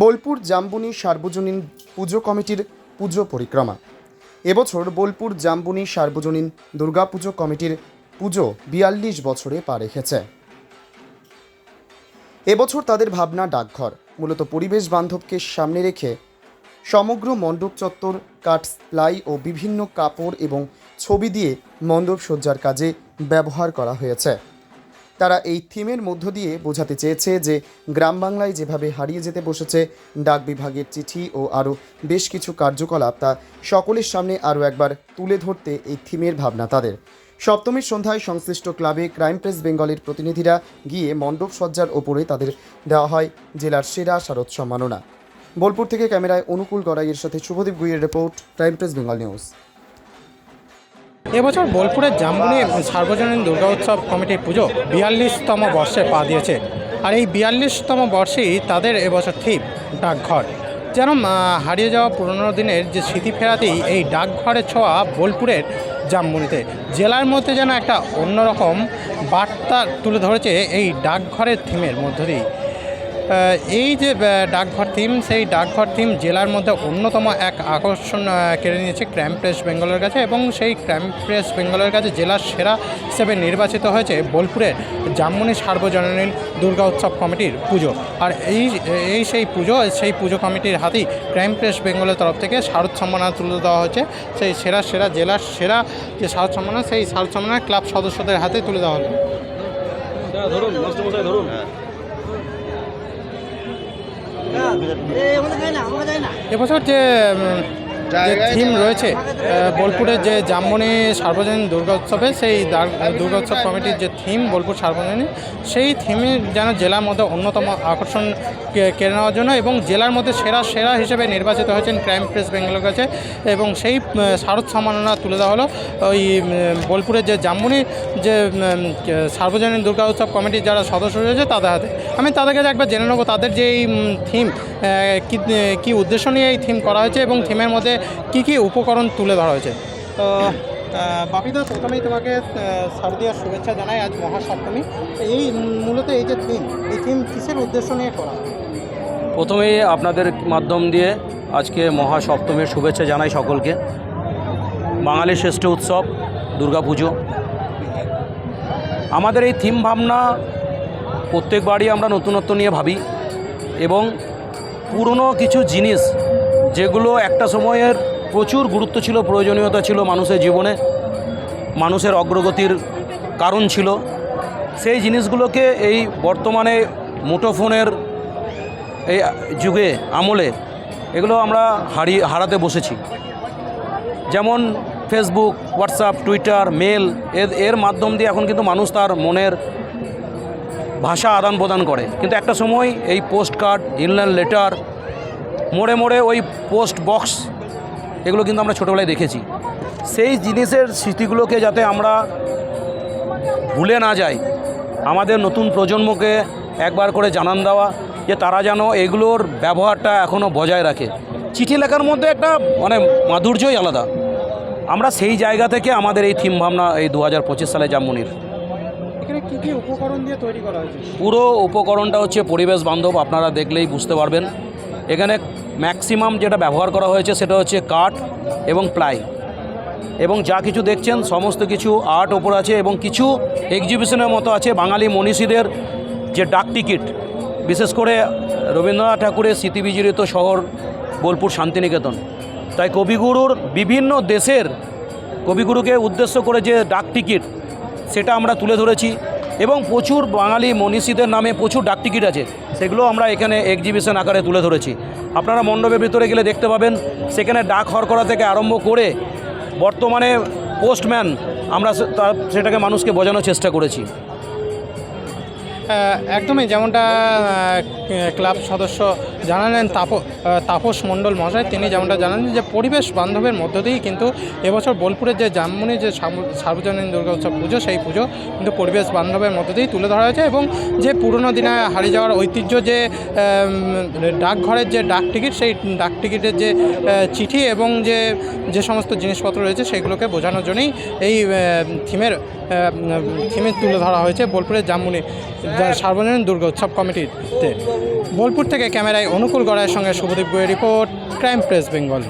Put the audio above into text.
বোলপুর জাম্বুনি সার্বজনীন পুজো কমিটির পুজো পরিক্রমা। এবছর বোলপুর জাম্বুনি সার্বজনীন দুর্গাপুজো কমিটির পুজো বিয়াল্লিশ বছরে পা রেখেছে। এবছর তাদের ভাবনা ডাকঘর। মূলত পরিবেশ বান্ধবকে সামনে রেখে সমগ্র মণ্ডপ চত্বর, কাঠ প্লাই ও বিভিন্ন কাপড় এবং ছবি দিয়ে মণ্ডপ সজ্জার কাজে ব্যবহার করা হয়েছে। তারা এই থিমের মধ্য দিয়ে বোঝাতে চেয়েছে যে গ্রাম বাংলায় যেভাবে হারিয়ে যেতে বসেছে, ডাক বিভাগের চিঠি ও আরও বেশ কিছু কার্যকলাপ তা সকলের সামনে আরও একবার তুলে ধরতে এই থিমের ভাবনা তাদের। সপ্তমীর সন্ধ্যায় সংশ্লিষ্ট ক্লাবে ক্রাইম প্রেস বেঙ্গলের প্রতিনিধিরা গিয়ে মণ্ডপ সজ্জার ওপরে তাদের দেওয়া হয় জেলার সেরা শারদ সম্মাননা। বোলপুর থেকে ক্যামেরায় অনুকূল গড়াইয়ের সাথে Subhadip গুইয়ের report, Crime Press Bengal news. এবছর বোলপুরের জাম্বুনি সার্বজনীন দুর্গা উৎসব কমিটির পুজো বিয়াল্লিশতম বর্ষে পা দিয়েছে। আর এই বিয়াল্লিশতম বর্ষেই তাদের এবছর থিম, ডাকঘর। যেন হারিয়ে যাওয়া পুরনো দিনের যে স্মৃতি ফেরাতেই এই ডাকঘরের ছোঁয়া বোলপুরের জামবুনিতে। জেলার মধ্যে যেন একটা অন্যরকম বার্তা তুলে ধরেছে এই ডাকঘরের থিমের মধ্য দিয়েই। এই যে ডাকঘর থিম সেই ডাকঘর থিম জেলার মধ্যে অন্যতম এক আকর্ষণ কেড়ে নিয়েছে ক্রাইম প্রেস বেঙ্গলের কাছে এবং সেই ক্রাইম প্রেস বেঙ্গলের কাছে জেলার সেরা হিসেবে নির্বাচিত হয়েছে বোলপুরের জামমনি সার্বজনীন দুর্গা উৎসব কমিটির পুজো। আর এই এই সেই পুজো সেই পুজো কমিটির হাতেই ক্রাইম প্রেস বেঙ্গলের তরফ থেকে শারদ সম্মাননা তুলে দেওয়া হয়েছে। সেই সেরা সেরা জেলার সেরা যে শারদ সম্মাননা সেই শারদ সম্মাননা ক্লাব সদস্যদের হাতে তুলে দেওয়া হলো। ধরুন ধরুন। এবছর যে উম, যে থিম রয়েছে বোলপুরের যে জামমনি সার্বজনীন দুর্গা উৎসবে সেই দার- দুর্গা উৎসব কমিটির যে থিম বোলপুর সার্বজনীন সেই থিমে যেন জেলার মধ্যে অন্যতম আকর্ষণ কেড়ে নেওয়ার জন্য এবং জেলার মধ্যে সেরা সেরা হিসেবে নির্বাচিত হয়েছেন ক্রাইম প্রেস বেঙ্গলের কাছে এবং সেই শারদ সম্মাননা তুলে দেওয়া হলো ওই বোলপুরের যে জামমনি যে সার্বজনীন দুর্গা উৎসব কমিটির যারা সদস্য রয়েছে তাদের হাতে। আমি তাদের কাছে একবার জেনে নেব তাদের যে এই থিম কী কী উদ্দেশ্য নিয়ে এই থিম করা হয়েছে এবং থিমের মধ্যে কি কি উপকরণ তুলে ধরা হয়েছে? তো বাপিদা প্রথমেই তোমাকে আহ, শারদীয়ার শুভেচ্ছা জানাই আজ মহাসপ্তমী। এই মূলত এই যে থিম এই থিম কিসের উদ্দেশ্য নিয়ে করা প্রথমেই আপনাদের মাধ্যম দিয়ে আজকে মহাসপ্তমীর শুভেচ্ছা জানাই সকলকে। বাঙালির শ্রেষ্ঠ উৎসব দুর্গাপুজো আমাদের এই থিম ভাবনা প্রত্যেকবারই আমরা নতুনত্ব নিয়ে ভাবি এবং পুরনো কিছু জিনিস যেগুলো একটা সময়ের প্রচুর গুরুত্ব ছিল, প্রয়োজনীয়তা ছিল মানুষের জীবনে, মানুষের অগ্রগতির কারণ ছিল। সেই জিনিসগুলোকে এই বর্তমানে মুঠোফোনের এই যুগে, আমলে, এগুলো আমরা হারিয়ে, হারাতে বসেছি। যেমন ফেসবুক হোয়াটসঅ্যাপ টুইটার মেল এর এর মাধ্যম দিয়ে এখন কিন্তু মানুষ তার মনের ভাষা আদান প্রদান করে। কিন্তু একটা সময় এই পোস্ট কার্ড ইনল্যান্ড লেটার মোড়ে মোড়ে ওই পোস্ট বক্স এগুলো কিন্তু আমরা ছোটোবেলায় দেখেছি। সেই জিনিসের স্মৃতিগুলোকে যাতে আমরা ভুলে না যাই আমাদের নতুন প্রজন্মকে একবার করে জানান দেওয়া যে তারা যেন এগুলোর ব্যবহারটা এখনও বজায় রাখে। চিঠি লেখার মধ্যে একটা মানে মাধুর্যই আলাদা। আমরা সেই জায়গা থেকে আমাদের এই থিম ভাবনা এই দু হাজার পঁচিশ সালে জামুনির এখানে কি কি উপকরণ দিয়ে তৈরি করা হয়েছে? পুরো উপকরণটা হচ্ছে পরিবেশ বান্ধব আপনারা দেখলেই বুঝতে পারবেন। এখানে ম্যাক্সিমাম যেটা ব্যবহার করা হয়েছে সেটা হচ্ছে কাঠ এবং প্লাই। এবং যা কিছু দেখছেন, সমস্ত কিছু আর্ট ওপর আছে এবং কিছু এক্সিবিশনের মতো আছে। বাঙালি মনীষীদের যে ডাক টিকিট, বিশেষ করে রবীন্দ্রনাথ ঠাকুরের স্মৃতিবিজড়িত শহর বোলপুর শান্তিনিকেতন। তাই কবিগুরুর বিভিন্ন দেশের কবিগুরুকে উদ্দেশ্য করে যে ডাক টিকিট, সেটা আমরা তুলে ধরেছি এবং প্রচুর বাঙালি মনীষীদের নামে প্রচুর ডাক টিকিট আছে। সেগুলো আমরা এখানে এক্সিবিশন আকারে তুলে ধরেছি। আপনারা মণ্ডপের ভিতরে গেলে দেখতে পাবেন, সেখানে ডাক হরকরা থেকে আরম্ভ করে বর্তমানে পোস্টম্যান আমরা সেটাকে মানুষকে বোঝানোর চেষ্টা করেছি। একদমই যেমনটা ক্লাব সদস্য জানালেন তাপ তাপস মণ্ডল মহাশয়, তিনি যেমনটা জানালেন যে পরিবেশ বান্ধবের মধ্য দিয়েই কিন্তু এবছর বোলপুরের যে জামমনি যে সার্বজনীন দুর্গা উৎসব পুজো, সেই পুজো কিন্তু পরিবেশ বান্ধবের মধ্য দিয়েই তুলে ধরা হয়েছে এবং যে পুরনো দিনে হারিয়ে যাওয়ার ঐতিহ্য যে ডাকঘরের যে ডাক টিকিট, সেই ডাক টিকিটের যে চিঠি এবং যে যে সমস্ত জিনিসপত্র রয়েছে, সেগুলোকে বোঝানোর জন্যই এই থিমের থিমে তুলে ধরা হয়েছে বোলপুরের জামমুনি সার্বজনীন দুর্গা উৎসব কমিটিতে বোলপুর থেকে ক্যামেরায় অনুকূল গড়াইয়ের সঙ্গে শুভদীপ গোয়ের রিপোর্ট, ক্রাইম প্রেস বেঙ্গল।